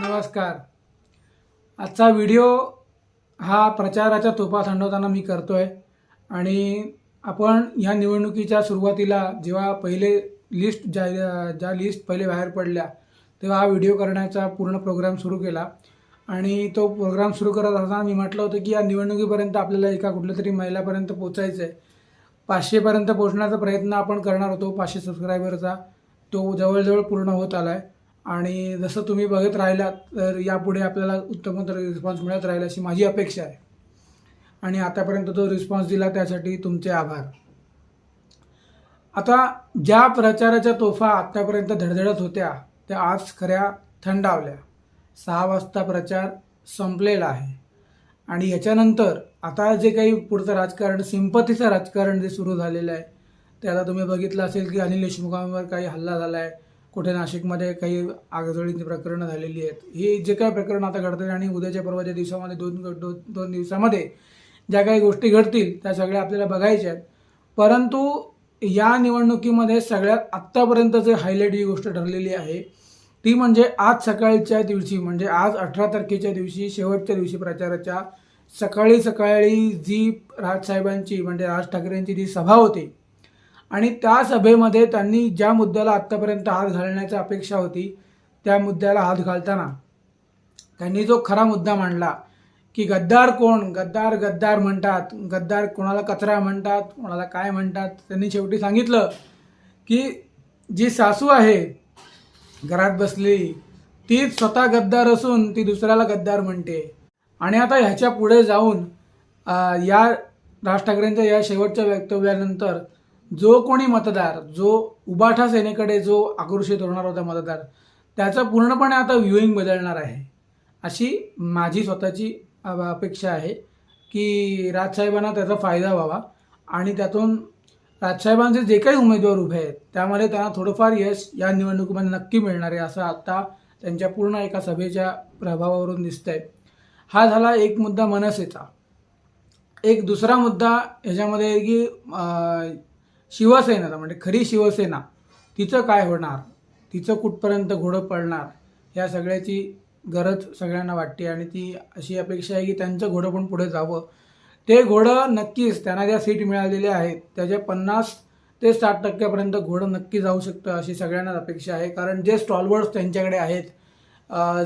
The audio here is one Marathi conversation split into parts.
नमस्कार. आजचा व्हिडिओ हा प्रचाराच्या तोफा थंडवताना मी करतोय आणि आपण ह्या निवडणुकीच्या सुरुवातीला जेव्हा पहिले लिस्ट ज्या ज्या लिस्ट पहिले बाहेर पडल्या तेव्हा हा व्हिडिओ करण्याचा पूर्ण प्रोग्राम सुरू केला. आणि तो प्रोग्राम सुरू करत असताना मी म्हटलं होतं की या निवडणुकीपर्यंत आपल्याला एका कुठल्या तरी महिलापर्यंत पोचायचं आहे पाचशेपर्यंत पोहोचण्याचा प्रयत्न आपण करणार होतो पाचशे सबस्क्रायबरचा तो जवळजवळ पूर्ण होत आला आहे आणि जसं तुम्ही बघत राहिलात तर यापुढे आपल्याला उत्तमोत्तर रिस्पॉन्स मिळत राहील अशी माझी अपेक्षा आहे. आणि आतापर्यंत तो रिस्पॉन्स दिला त्यासाठी तुमचे आभार. आता ज्या प्रचाराच्या तोफा आत्तापर्यंत धडधडत होत्या त्या आज खऱ्या थंडावल्या. सहा वाजता प्रचार संपलेला आहे. आणि याच्यानंतर आता जे काही पुढचं राजकारण सिंपतीचं राजकारण जे सुरू झालेलं आहे त्याला तुम्ही बघितलं असेल की अनिल देशमुखांवर काही हल्ला झाला आहे कुठे नाशिकमध्ये काही आगजळींची प्रकरणं झालेली आहेत. हे जे काही प्रकरण आता घडतं आणि उद्याच्या परवाच्या दिवसामध्ये दोन दोन दोन दिवसामध्ये ज्या काही गोष्टी घडतील त्या सगळ्या आपल्याला बघायच्या आहेत. परंतु या निवडणुकीमध्ये सगळ्यात आत्तापर्यंत जे हायलाईट ही गोष्ट ठरलेली आहे ती म्हणजे आज सकाळच्या दिवशी म्हणजे आज अठरा तारखेच्या दिवशी शेवटच्या दिवशी प्रचाराच्या सकाळी सकाळी जी राजसाहेबांची म्हणजे राज ठाकरेंची जी सभा होती आणि त्या सभेमध्ये त्यांनी ज्या मुद्द्याला आत्तापर्यंत हात घालण्याची अपेक्षा होती त्या मुद्द्याला हात घालताना त्यांनी जो खरा मुद्दा मांडला की गद्दार कोण? गद्दार गद्दार म्हणतात. गद्दार कोणाला कचरा म्हणतात? कोणाला काय म्हणतात? त्यांनी शेवटी सांगितलं की जी सासू आहे घरात बसली ती स्वतः गद्दार असून ती दुसऱ्याला गद्दार म्हणते. आणि आता ह्याच्या पुढे जाऊन या राज ठाकरेंच्या या शेवटच्या वक्तव्यानंतर जो कोणी मतदार जो उबाठा सेनेकडे जो आकर्षित होणार होता मतदार त्याचं पूर्णपणे आता व्ह्युईंग बदलणार आहे. अशी माझी स्वतःची अपेक्षा आहे की राजसाहेबांना त्याचा फायदा व्हावा आणि त्यातून राजसाहेबांचे जे काही उमेदवार उभे आहेत त्यामध्ये त्यांना थोडंफार यश या निवडणुकीमध्ये नक्की मिळणार आहे असं आत्ता त्यांच्या पूर्ण एका सभेच्या प्रभावावरून दिसतंय. हा झाला एक मुद्दा मनसेचा. एक दुसरा मुद्दा ह्याच्यामध्ये की शिवसेनेचा म्हणजे खरी शिवसेना तिचं काय होणार? तिचं कुठपर्यंत घोडं पडणार? या सगळ्याची गरज सगळ्यांना वाटते आणि ती अशी अपेक्षा आहे की त्यांचं घोडं पण पुढे जावं. ते घोडं नक्कीच त्यांना ज्या सीट मिळालेल्या आहेत त्याच्या पन्नास ते साठ टक्क्यापर्यंत घोडं नक्की जाऊ शकतं अशी सगळ्यांनाच अपेक्षा आहे. कारण जे स्टॉलवर्ड्स त्यांच्याकडे आहेत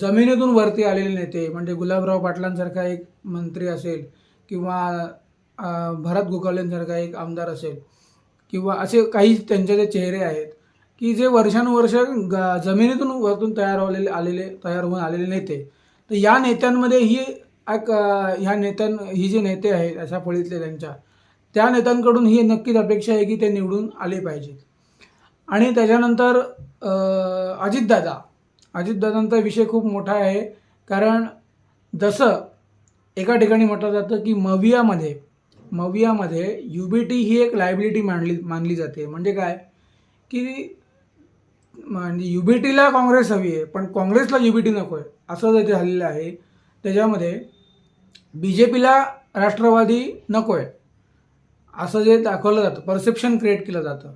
जमिनीतून वरती आलेले नेते म्हणजे गुलाबराव पाटलांसारखा एक मंत्री असेल किंवा भरत गोगावलेंसारखा एक आमदार असेल किंवा असे काही त्यांचे जे चेहरे आहेत की जे वर्षानुवर्ष ग जमिनीतून वरतून तयार होलेले आलेले तयार होऊन आलेले नेते तर या नेत्यांमध्ये ही एक ह्या नेत्यां ही जे नेते आहेत अशा फळीतले त्यांच्या त्या नेत्यांकडून ही नक्कीच अपेक्षा आहे की ते निवडून आले पाहिजेत. आणि त्याच्यानंतर अजितदादा अजितदादांचा विषय खूप मोठा आहे कारण जसं एका ठिकाणी म्हटलं जातं की मवियामध्ये मवियामध्ये यू बी टी ही एक लायबिलिटी मानली मानली जाते. म्हणजे काय? की म्हणजे यू बी टीला काँग्रेस हवी आहे पण काँग्रेसला यू बी टी नको आहे असं जे झालेलं आहे त्याच्यामध्ये बी जे पीला राष्ट्रवादी नको आहे असं जे दाखवलं जातं परसेप्शन क्रिएट केलं जातं.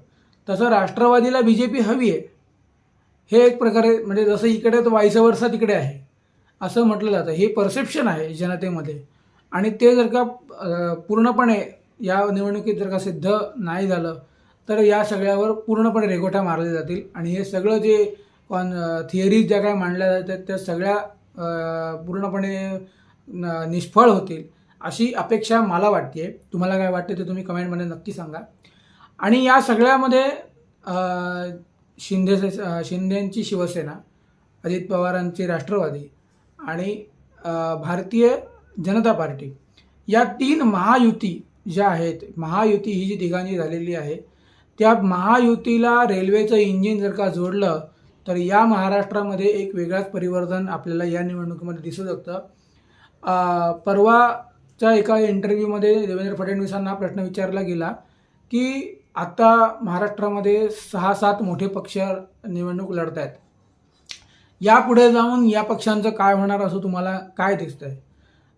तसं राष्ट्रवादीला बी जे पी हवी आहे. हे एक प्रकारे म्हणजे जसं इकडे तर वायस तिकडे आहे. असं म्हटलं जातं. हे परसेप्शन आहे जनतेमध्ये. आणि ते जर का पूर्णपणे या निवडणुकीत जर का सिद्ध नाही झालं तर या सगळ्यावर पूर्णपणे रेगोठा मारले जातील. आणि हे सगळं जे कॉन थिअरीज ज्या काय मांडल्या जातात त्या सगळ्या पूर्णपणे निष्फळ होतील अशी अपेक्षा मला वाटते तुम्हाला काय वाटते ते तुम्ही कमेंटमध्ये नक्की सांगा. आणि या सगळ्यामध्ये शिंदे शिंदेंची शिवसेना अजित पवारांची राष्ट्रवादी आणि भारतीय जनता पार्टी. या तीन महायुती ज्या आहेत महायुती ही जी तिघांची झालेली आहे त्या महायुतीला रेल्वेचं इंजिन जर का जोडलं तर या महाराष्ट्रामध्ये एक वेगळाच परिवर्तन आपल्याला या निवडणुकीमध्ये दिसू शकतं. परवाच्या एका इंटरव्ह्यूमध्ये देवेंद्र फडणवीसांना प्रश्न विचारला गेला की आता महाराष्ट्रामध्ये सहा सात मोठे पक्ष निवडणूक लढत आहेत यापुढे जाऊन या पक्षांचं काय होणार असं तुम्हाला काय दिसतंय?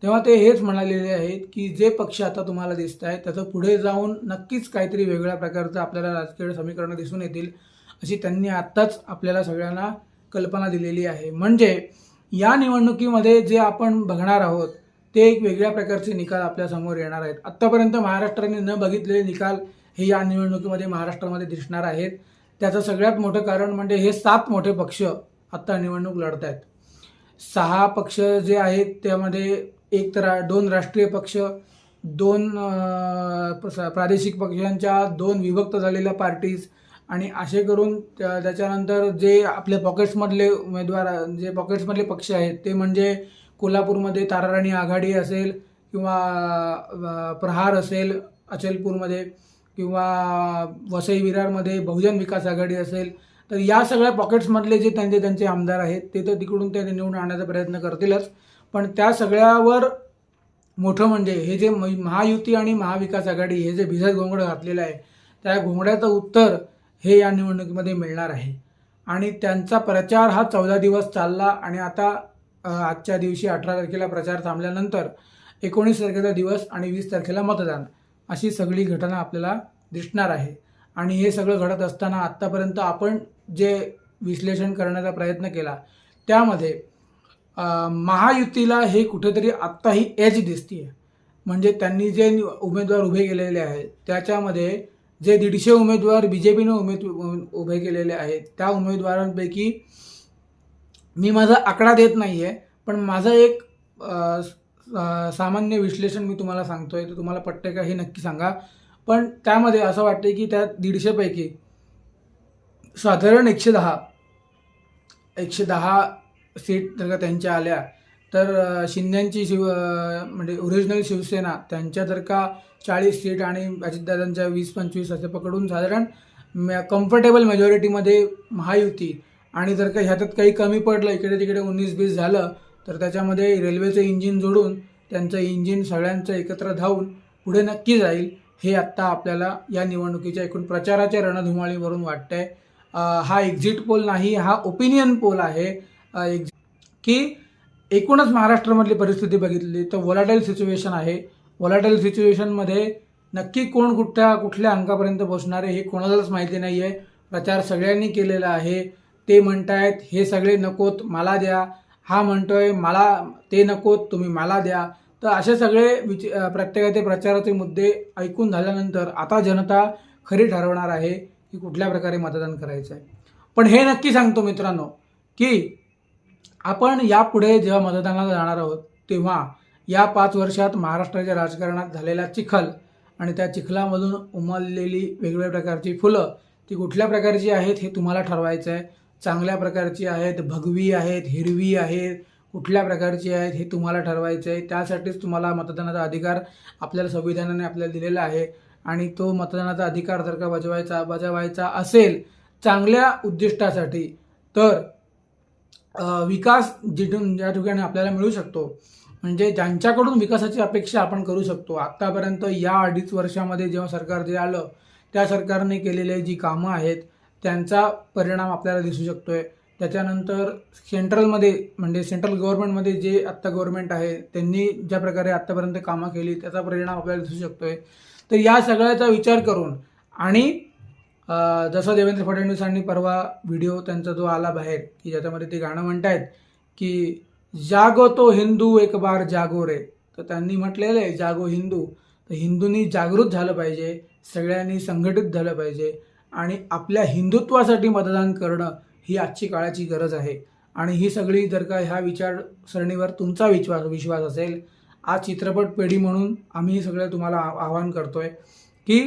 तेव्हा ते हेच म्हणालेले आहेत की जे पक्ष आता तुम्हाला दिसत आहेत त्याचं पुढे जाऊन नक्कीच काहीतरी वेगळ्या प्रकारचं आपल्याला राजकीय समीकरणं दिसून येतील अशी त्यांनी आत्ताच आपल्याला सगळ्यांना कल्पना दिलेली आहे. म्हणजे या निवडणुकीमध्ये जे आपण बघणार आहोत ते एक वेगळ्या प्रकारचे निकाल आपल्यासमोर येणार आहेत. आत्तापर्यंत महाराष्ट्राने न बघितलेले निकाल हे या निवडणुकीमध्ये महाराष्ट्रामध्ये दिसणार आहेत. त्याचं सगळ्यात मोठं कारण म्हणजे हे सात मोठे पक्ष आत्ता निवडणूक लढत आहेत सहा पक्ष जे आहेत त्यामध्ये एक तर दोन राष्ट्रीय पक्ष दोन प्रादेशिक पक्षांच्या दोन विभक्त झालेल्या पार्टीज आणि असे करून त्या- त्याच्यानंतर जे आपले पॉकेट्समधले उमेदवार जे पॉकेट्समधले पक्ष आहेत ते म्हणजे कोल्हापूरमध्ये ताराराणी आघाडी असेल किंवा प्रहार असेल अचलपूरमध्ये किंवा वसई विरारमध्ये बहुजन विकास आघाडी असेल तर या सगळ्या पॉकेट्समधले जे त्यांचे त्यांचे आमदार आहेत ते तर तिकडून ते निवडून आणण्याचा प्रयत्न करतीलच. पण त्या सगळ्यावर मोठं म्हणजे हे जे म- महायुती आणि महाविकास आघाडी हे जे भिजत घोंगडं घातलेलं आहे त्या घोंगड्याचं उत्तर हे या निवडणुकीमध्ये मिळणार आहे. आणि त्यांचा प्रचार हा चौदा दिवस चालला आणि आता आजच्या दिवशी अठरा तारखेला प्रचार थांबल्यानंतर एकोणीस तारखेचा दिवस आणि वीस तारखेला मतदान अशी सगळी घटना आपल्याला दिसणार आहे. आणि हे सगळं घडत असताना आत्तापर्यंत आपण जे विश्लेषण करण्याचा प्रयत्न केला त्यामध्ये महायुतीला हे कुठेतरी आत्ताही एज दिसतीये. म्हणजे त्यांनी जे उमेदवार उभे केलेले आहेत त्याच्यामध्ये जे दीडशे उमेदवार बी जे पीनं उमेद उभे केलेले आहेत त्या उमेदवारांपैकी मी माझा आकडा देत नाही आहे पण माझं एक सामान्य विश्लेषण मी तुम्हाला सांगतोय तर तुम्हाला पटते का हे नक्की सांगा. पण त्यामध्ये असं वाटते की त्या दीडशेपैकी साधारण एकशे दहा एकशे दहा सीट जर का त्यांच्या आल्या तर शिंद्यांची शिव म्हणजे ओरिजिनल शिवसेना त्यांच्या जर का चाळीस सीट आणि अजितदादांच्या वीस पंचवीस असे पकडून साधारण कम्फर्टेबल मेजॉरिटीमध्ये महायुती. आणि जर का ह्याच्यात काही कमी पडलं इकडे तिकडे उन्नीस बीस झालं तर त्याच्यामध्ये रेल्वेचं इंजिन जोडून त्यांचं इंजिन सगळ्यांचं एकत्र धावून पुढे नक्की जाईल हे आत्ता आपल्याला या निवडणुकीच्या एकूण प्रचाराच्या रणधुमाळीवरून वाटतंय. हा एक्झिट पोल नाही हा ओपिनियन पोल आहे. एक की एकूणच महाराष्ट्रामधली परिस्थिती बघितली तर वॉलाटाईल सिच्युएशन आहे. वॉलाटाईल सिच्युएशनमध्ये नक्की कोण कुठल्या कुठल्या अंकापर्यंत पोहोचणार आहे हे कोणालाच माहिती नाही आहे प्रचार सगळ्यांनी केलेला आहे. ते म्हणतायत हे सगळे नकोत मला द्या. हा म्हणतोय मला ते नकोत तुम्ही मला द्या. तर असे सगळे विच प्रत्येकाचे प्रचाराचे मुद्दे ऐकून झाल्यानंतर आता जनता खरी ठरवणार आहे की कुठल्या प्रकारे मतदान करायचं आहे पण हे नक्की सांगतो मित्रांनो की आपण यापुढे जेव्हा मतदानाला जाणार आहोत तेव्हा या पाच वर्षात महाराष्ट्राच्या राजकारणात झालेला चिखल आणि त्या चिखलामधून उमललेली वेगवेगळ्या प्रकारची फुलं ती कुठल्या प्रकारची आहेत हे तुम्हाला ठरवायचं आहे. चांगल्या प्रकारची आहेत भगवी आहेत हिरवी आहेत कुठल्या प्रकारची आहेत हे तुम्हाला ठरवायचं आहे. त्यासाठीच तुम्हाला मतदानाचा अधिकार आपल्याला संविधानाने आपल्याला दिलेला आहे आणि तो मतदानाचा अधिकार जर का बजवायचा बजावायचा असेल चांगल्या उद्दिष्टासाठी तर विकास जिथून ज्या ठिकाणी आपल्याला मिळू शकतो म्हणजे ज्यांच्याकडून विकासाची अपेक्षा आपण करू शकतो आत्तापर्यंत या अडीच वर्षामध्ये जेव्हा सरकार जे आलं त्या सरकारने केलेले जी कामं आहेत त्यांचा परिणाम आपल्याला दिसू शकतोय. त्याच्यानंतर सेंट्रलमध्ये म्हणजे सेंट्रल गव्हर्नमेंटमध्ये जे आत्ता गव्हर्नमेंट आहे त्यांनी ज्या प्रकारे आत्तापर्यंत कामं केली त्याचा परिणाम आपल्याला दिसू शकतोय. तर या सगळ्याचा विचार करून आणि जसं देवेंद्र फडणवीसांनी परवा व्हिडिओ त्यांचा जो आला बाहेर की ज्याच्यामध्ये ते गाणं म्हणतायत की जागो तो हिंदू एक बार जागो रे. तर त्यांनी म्हटलेलं आहे जागो हिंदू. तर हिंदूंनी जागृत झालं पाहिजे सगळ्यांनी संघटित झालं पाहिजे आणि आपल्या हिंदुत्वासाठी मतदान करणं ही आजची काळाची गरज आहे. आणि ही सगळी जर का ह्या विचारसरणीवर तुमचा विश्वास विश्वास असेल आज चित्रपट पेढी म्हणून आम्ही सगळं तुम्हाला आवाहन करतोय की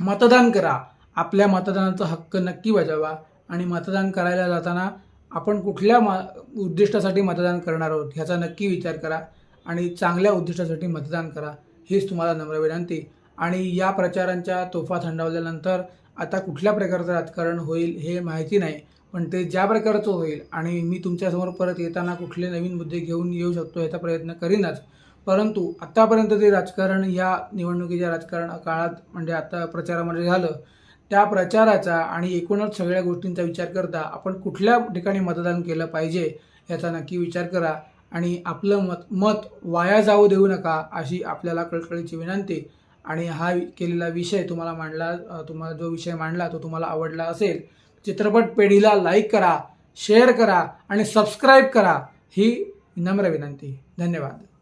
मतदान करा. आपल्या मतदानाचा हक्क नक्की बजावा आणि मतदान करायला जाताना आपण कुठल्या म उद्दिष्टासाठी मतदान करणार आहोत ह्याचा नक्की विचार करा आणि चांगल्या उद्दिष्टासाठी मतदान करा हीच तुम्हाला नम्र विनंती. आणि या प्रचारांच्या तोफा थंडावल्यानंतर आता कुठल्या प्रकारचं राजकारण होईल हे माहिती नाही पण ते ज्या प्रकारचं होईल आणि मी तुमच्यासमोर परत येताना कुठले नवीन मुद्दे घेऊन येऊ शकतो याचा प्रयत्न करीनच. परंतु आत्तापर्यंत जे राजकारण या निवडणुकीच्या राजकारण काळात म्हणजे आता प्रचारामध्ये झालं त्या प्रचाराचा आणि एकूणच सगळ्या गोष्टींचा विचार करता आपण कुठल्या ठिकाणी मतदान केलं पाहिजे याचा नक्की विचार करा आणि आपलं मत मत वाया जाऊ देऊ नका अशी आपल्याला कळकळीची विनंती. आणि हा वि- केलेला विषय तुम्हाला मांडला तुम्हाला जो विषय मांडला तो तुम्हाला आवडला असेल चित्रपट पेढीला लाईक करा शेअर करा आणि सबस्क्राईब करा ही नम्र विनंती. धन्यवाद.